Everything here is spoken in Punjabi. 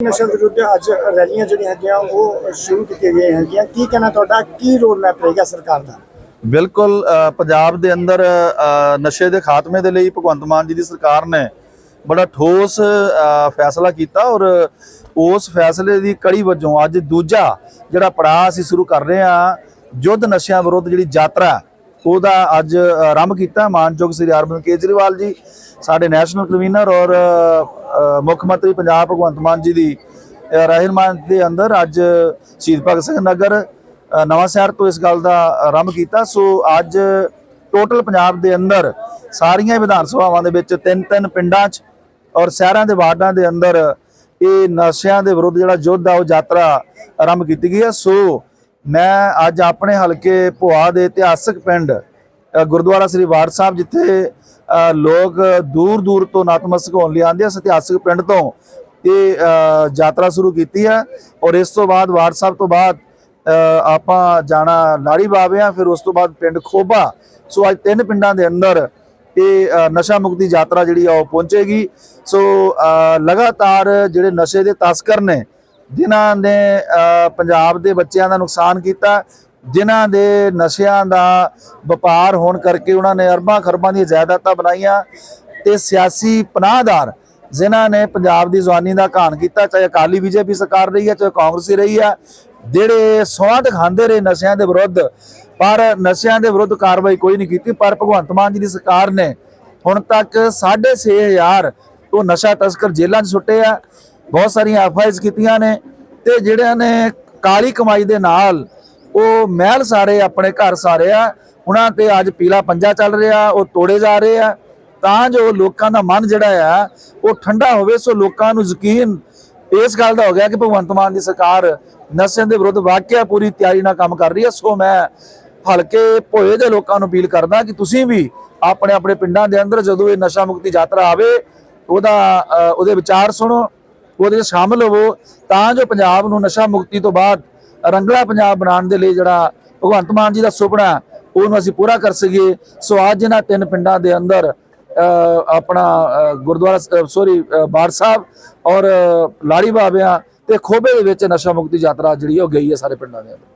ਨਸ਼ਾ ਵਿਰੁੱਧ ਅੱਜ ਰੈਲੀਆਂ ਜਿਹੜੀਆਂ ਹੈਗੀਆਂ, ਉਹ ਸ਼ੁਰੂ ਕੀਤੀਆਂ ਗਈਆਂ ਹੈਗੀਆਂ। ਕੀ ਕਹਿਣਾ ਤੁਹਾਡਾ? ਕੀ ਰੋਡ ਮੈਪ ਰਹੇਗਾ ਸਰਕਾਰ ਦਾ? ਬਿਲਕੁਲ ਪੰਜਾਬ ਦੇ ਅੰਦਰ ਨਸ਼ੇ ਦੇ ਖਾਤਮੇ ਦੇ ਲਈ ਭਗਵੰਤ ਮਾਨ ਜੀ ਦੀ ਸਰਕਾਰ ਨੇ ਬੜਾ ਠੋਸ ਫੈਸਲਾ ਕੀਤਾ ਔਰ ਉਸ ਫੈਸਲੇ ਦੀ ਕੜੀ ਵਜੋਂ ਅੱਜ ਦੂਜਾ ਜਿਹੜਾ ਪੜਾਅ ਅਸੀਂ ਸ਼ੁਰੂ ਕਰ ਰਹੇ ਹਾਂ ਯੁੱਧ ਨਸ਼ਿਆਂ ਵਿਰੁੱਧ ਜਿਹੜੀ ਯਾਤਰਾ ਉਹਦਾ ਅੱਜ ਆਰੰਭ ਕੀਤਾ ਮਾਨਯੋਗ ਸ੍ਰੀ ਅਰਵਿੰਦ ਕੇਜਰੀਵਾਲ ਜੀ ਸਾਡੇ ਨੈਸ਼ਨਲ ਕਨਵੀਨਰ ਔਰ ਮੁੱਖ ਮੰਤਰੀ ਪੰਜਾਬ ਭਗਵੰਤ ਮਾਨ ਜੀ ਦੀ ਅ, ਦੇ ਅੰਦਰ ਅੱਜ ਸ਼ਹੀਦ ਭਗਤ ਸਿੰਘ ਨਗਰ ਅ, ਨਵਾਂ ਸ਼ਹਿਰ ਤੋਂ ਇਸ ਗੱਲ ਦਾ ਆਰੰਭ ਕੀਤਾ। ਸੋ ਅੱਜ ਟੋਟਲ ਪੰਜਾਬ ਦੇ ਅੰਦਰ ਸਾਰੀਆਂ ਵਿਧਾਨ ਸਭਾਵਾਂ ਦੇ ਵਿੱਚ ਤਿੰਨ ਤਿੰਨ ਪਿੰਡਾਂ 'ਚ ਔਰ ਸ਼ਹਿਰਾਂ ਦੇ ਵਾਰਡਾਂ ਦੇ ਅੰਦਰ ਇਹ ਨਸ਼ਿਆਂ ਦੇ ਵਿਰੁੱਧ ਜਿਹੜਾ ਯੁੱਧ ਆ ਉਹ ਯਾਤਰਾ ਆਰੰਭ ਕੀਤੀ ਗਈ ਹੈ। ਸੋ ਮੈਂ ਅੱਜ ਆਪਣੇ ਹਲਕੇ ਭੁਆ ਦੇ ਇਤਿਹਾਸਕ ਪਿੰਡ ਗੁਰਦੁਆਰਾ ਸ੍ਰੀ ਵਾਰ ਸਾਹਿਬ, ਜਿੱਥੇ ਲੋਕ ਦੂਰ ਦੂਰ ਤੋਂ ਨਤਮਸਤਕ ਹੋਣ ਲਈ ਆਉਂਦੇ ਆ ਇਤਿਹਾਸਕ ਪਿੰਡ ਤੋਂ ਇਹ ਯਾਤਰਾ ਸ਼ੁਰੂ ਕੀਤੀ ਹੈ ਔਰ ਇਸ ਤੋਂ ਬਾਅਦ ਵਾਰ ਸਾਹਿਬ ਤੋਂ ਬਾਅਦ ਆਪਾਂ ਜਾਣਾ ਲਾੜੀ ਬਾਬਿਆਂ ਫਿਰ ਉਸ ਤੋਂ ਬਾਅਦ ਪਿੰਡ ਖੋਬਾ। ਸੋ ਅੱਜ ਤਿੰਨ ਪਿੰਡਾਂ ਦੇ ਅੰਦਰ ਇਹ ਨਸ਼ਾ ਮੁਕਤੀ ਯਾਤਰਾ ਜਿਹੜੀ ਆ ਉਹ ਪਹੁੰਚੇਗੀ। ਸੋ ਲਗਾਤਾਰ ਜਿਹੜੇ ਨਸ਼ੇ ਦੇ ਤਸਕਰ ਨੇ ਜਿਨ੍ਹਾਂ ਨੇ ਪੰਜਾਬ ਦੇ ਬੱਚਿਆਂ ਦਾ ਨੁਕਸਾਨ ਕੀਤਾ, ਜਿਨ੍ਹਾਂ ਦੇ ਨਸ਼ਿਆਂ ਦਾ ਵਪਾਰ ਹੋਣ ਕਰਕੇ ਉਹਨਾਂ ਨੇ ਅਰਬਾਂ ਖਰਬਾਂ ਦੀਆਂ ਜਾਇਦਾਦਾਂ ਬਣਾਈਆਂ ਤੇ ਸਿਆਸੀ ਪਨਾਹਦਾਰ ਜਿਨ੍ਹਾਂ ਨੇ ਪੰਜਾਬ ਦੀ ਜਵਾਨੀ ਦਾ ਘਾਣ ਕੀਤਾ, ਚਾਹੇ ਅਕਾਲੀ ਬੀਜੇਪੀ ਸਰਕਾਰ ਰਹੀ ਹੈ, ਚਾਹੇ ਕਾਂਗਰਸੀ ਰਹੀ ਹੈ, ਜਿਹੜੇ ਸਵਾਦ ਖਾਂਦੇ ਰਹੇ ਨਸ਼ਿਆਂ ਦੇ ਵਿਰੁੱਧ, ਪਰ ਨਸ਼ਿਆਂ ਦੇ ਵਿਰੁੱਧ ਕਾਰਵਾਈ ਕੋਈ ਨਹੀਂ ਕੀਤੀ, ਪਰ ਭਗਵੰਤ ਮਾਨ ਜੀ ਦੀ ਸਰਕਾਰ ਨੇ ਹੁਣ ਤੱਕ 6500 ਤੋਂ ਨਸ਼ਾ ਤਸਕਰ ਜੇਲ੍ਹਾਂ 'ਚ ਸੁੱਟੇ ਆ। ਬਹੁਤ ਸਾਰੀਆਂ ਐਫਆਈਆਰਸ ਕੀਤੀਆਂ ਨੇ ਤੇ ਜਿਹੜਿਆਂ ਨੇ ਕਾਲੀ ਕਮਾਈ ਦੇ ਨਾਲ ਉਹ ਮਹਿਲ ਸਾਰੇ ਆਪਣੇ ਘਰ ਸਾਰੇ ਆ, ਉਹਨਾਂ ਤੇ ਅੱਜ ਪੀਲਾ ਪੰਜਾ ਚੱਲ ਰਿਹਾ, ਉਹ ਤੋੜੇ ਜਾ ਰਹੇ ਆ। ਤਾਂ ਜੋ ਲੋਕਾਂ ਦਾ ਮਨ ਜਿਹੜਾ ਆ, ਉਹ ਠੰਡਾ ਹੋਵੇ, ਸੋ ਲੋਕਾਂ ਨੂੰ ਯਕੀਨ ਇਸ ਗੱਲ ਦਾ ਹੋ ਗਿਆ ਕਿ ਭਗਵੰਤ ਮਾਨ ਦੀ ਸਰਕਾਰ ਨਸ਼ਿਆਂ ਦੇ ਵਿਰੁੱਧ ਵਾਕਿਆ ਪੂਰੀ ਤਿਆਰੀ ਨਾਲ ਕੰਮ ਕਰ ਰਹੀ ਹੈ ਸੋ ਮੈਂ ਹਲਕੇ ਭੋਏ ਦੇ ਲੋਕਾਂ ਨੂੰ ਅਪੀਲ ਕਰਦਾ ਕਿ ਤੁਸੀਂ ਵੀ ਆਪਣੇ ਆਪਣੇ ਪਿੰਡਾਂ ਦੇ ਅੰਦਰ ਜਦੋਂ ਇਹ ਨਸ਼ਾ ਮੁਕਤੀ ਯਾਤਰਾ ਆਵੇ, ਉਹਦਾ ਉਹਦੇ ਵਿਚਾਰ ਸੁਣੋ। ਉਹਦੇ ਵਿੱਚ ਸ਼ਾਮਲ ਹੋਵੋ ਤਾਂ ਜੋ ਪੰਜਾਬ ਨੂੰ ਨਸ਼ਾ ਮੁਕਤੀ ਤੋਂ ਬਾਅਦ ਰੰਗਲਾ ਪੰਜਾਬ ਬਣਾਉਣ ਦੇ ਲਈ ਜਿਹੜਾ ਭਗਵੰਤ ਮਾਨ ਜੀ ਦਾ ਸੁਪਨਾ ਉਹਨੂੰ ਅਸੀਂ ਪੂਰਾ ਕਰ ਸਕੀਏ। ਸੋ ਅੱਜ ਇਹਨਾਂ ਤਿੰਨ ਪਿੰਡਾਂ ਦੇ ਅੰਦਰ ਆਪਣਾ ਗੁਰਦੁਆਰਾ ਸੋਰੀ ਬਾੜ ਸਾਹਿਬ ਔਰ ਅ, ਲਾੜੀ ਬਾਬਿਆਂ ਤੇ ਖੋਬੇ ਦੇ ਵਿੱਚ ਨਸ਼ਾ ਮੁਕਤੀ ਯਾਤਰਾ ਜਿਹੜੀ ਉਹ ਗਈ ਹੈ ਸਾਰੇ ਪਿੰਡਾਂ ਦੇ ਅੰਦਰ।